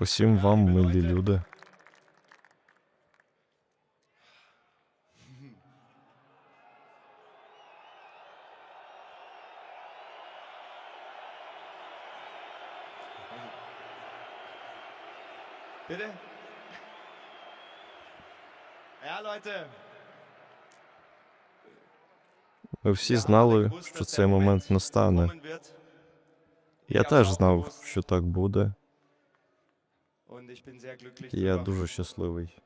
Усім вам, милі люди. Bitte? Ja, Leute. Ми всі знали, що цей момент настане. Я теж знав, що так буде. Я дуже щасливий.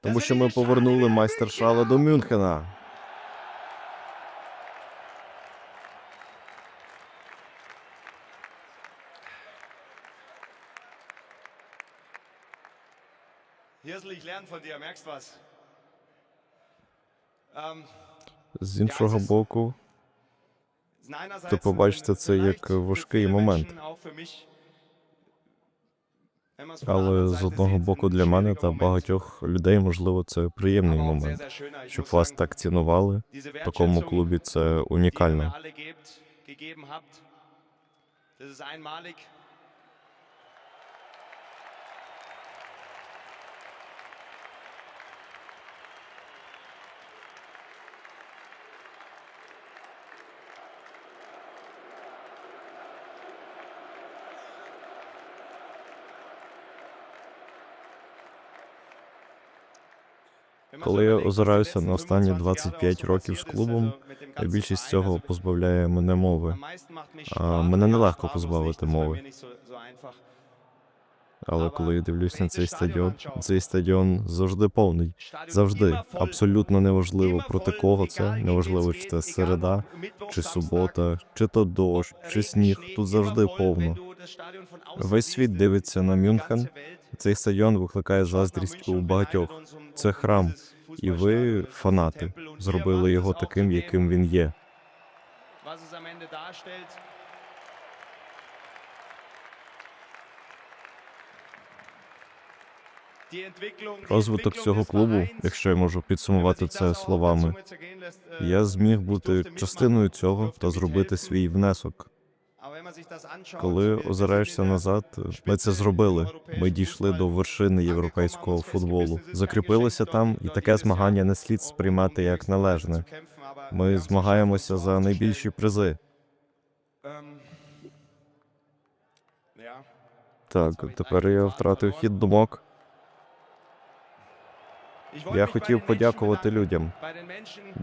Тому що ми повернули майстер-шала до Мюнхена. З іншого боку, Ти побачите це як важкий момент. Але з одного боку для мене та багатьох людей, можливо, це приємний момент. Щоб вас так цінували в такому клубі, це унікально. Коли я озираюся на останні 25 років з клубом, більшість цього позбавляє мене мови. А мене нелегко позбавити мови. Але коли я дивлюсь на цей стадіон, цей стадіон завжди повний. Завжди, абсолютно неважливо проти кого це, неважливо, чи це середа, чи субота, чи то дощ, чи сніг. Тут завжди повно. Весь світ дивиться на Мюнхен. Цей стадіон викликає заздрість у багатьох. Це храм, і ви, фанати, зробили його таким, яким він є. Розвиток цього клубу, якщо я можу підсумувати це словами, я зміг бути частиною цього та зробити свій внесок. Коли озираєшся назад, ми це зробили. Ми дійшли до вершини європейського футболу, закріпилися там, і таке змагання не слід сприймати як належне. Ми змагаємося за найбільші призи. Так, тепер я втратив хід думок. Я хотів подякувати людям.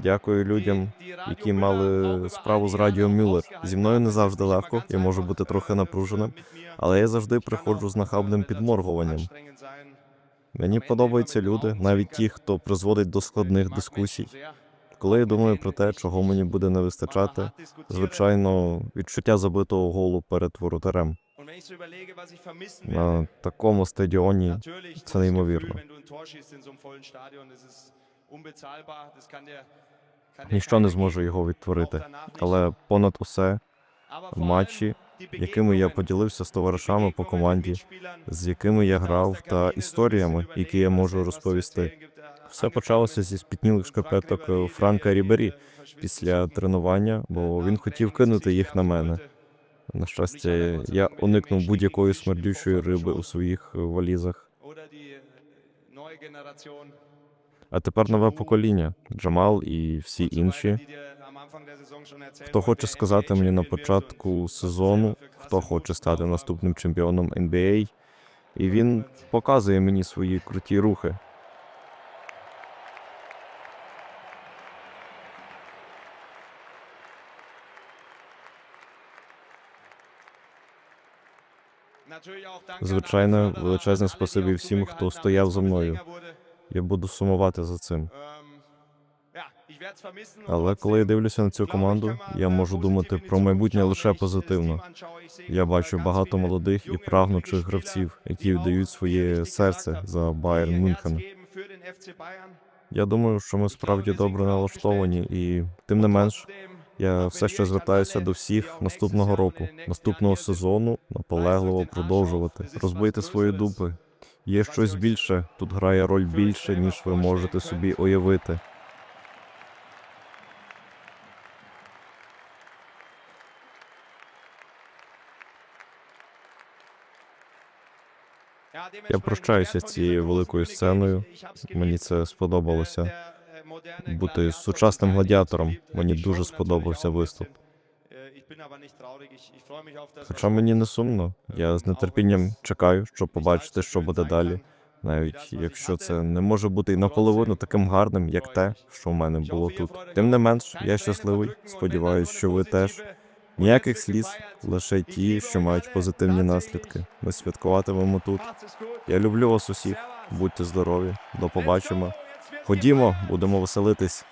Дякую людям, які мали справу з Радіо Мюллер. Зі мною не завжди легко, я можу бути трохи напруженим, але я завжди приходжу з нахабним підморгуванням. Мені подобаються люди, навіть ті, хто призводить до складних дискусій. Коли я думаю про те, чого мені буде не вистачати, звичайно, відчуття забитого голу перед воротарем на такому стадіоні. це неймовірно. ніщо не зможе його відтворити. Але понад усе, матчі, якими я поділився з товаришами по команді, з якими я грав, та історіями, які я можу розповісти. Все почалося зі спітнілих шкарпеток Франка Рібері після тренування, бо він хотів кинути їх на мене. На щастя, я уникнув будь-якої смердючої риби у своїх е, валізах. А тепер нове покоління Джамал і всі інші. Хто хоче сказати мені на початку сезону, хто хоче стати наступним чемпіоном NBA, і він показує мені свої круті рухи. Звичайно, величезне спасибі всім, хто стояв за мною. Я буду сумувати за цим. Але коли я дивлюся на цю команду, я можу думати про майбутнє лише позитивно. Я бачу багато молодих і прагнучих гравців, які віддають своє серце за Байерн Мюнхен. Я думаю, що ми справді добре налаштовані, і тим не менш, я все ще звертаюся до всіх наступного року, наступного сезону наполегливо продовжувати, розбити свої дупи. Є щось більше, тут грає роль більше, ніж ви можете собі уявити. Я прощаюся з цією великою сценою. Мені це сподобалося. Бути сучасним гладіатором. Мені дуже сподобався виступ. Хоча мені не сумно, я з нетерпінням чекаю, щоб побачити, що буде далі. Навіть якщо це не може бути і наполовину таким гарним, як те, що в мене було тут. Тим не менш, я щасливий. Сподіваюсь, що ви теж. Ніяких сліз, лише ті, що мають позитивні наслідки. Ми святкуватимемо тут. Я люблю вас усіх. Будьте здорові, до побачимо. Ходімо, будемо веселитись.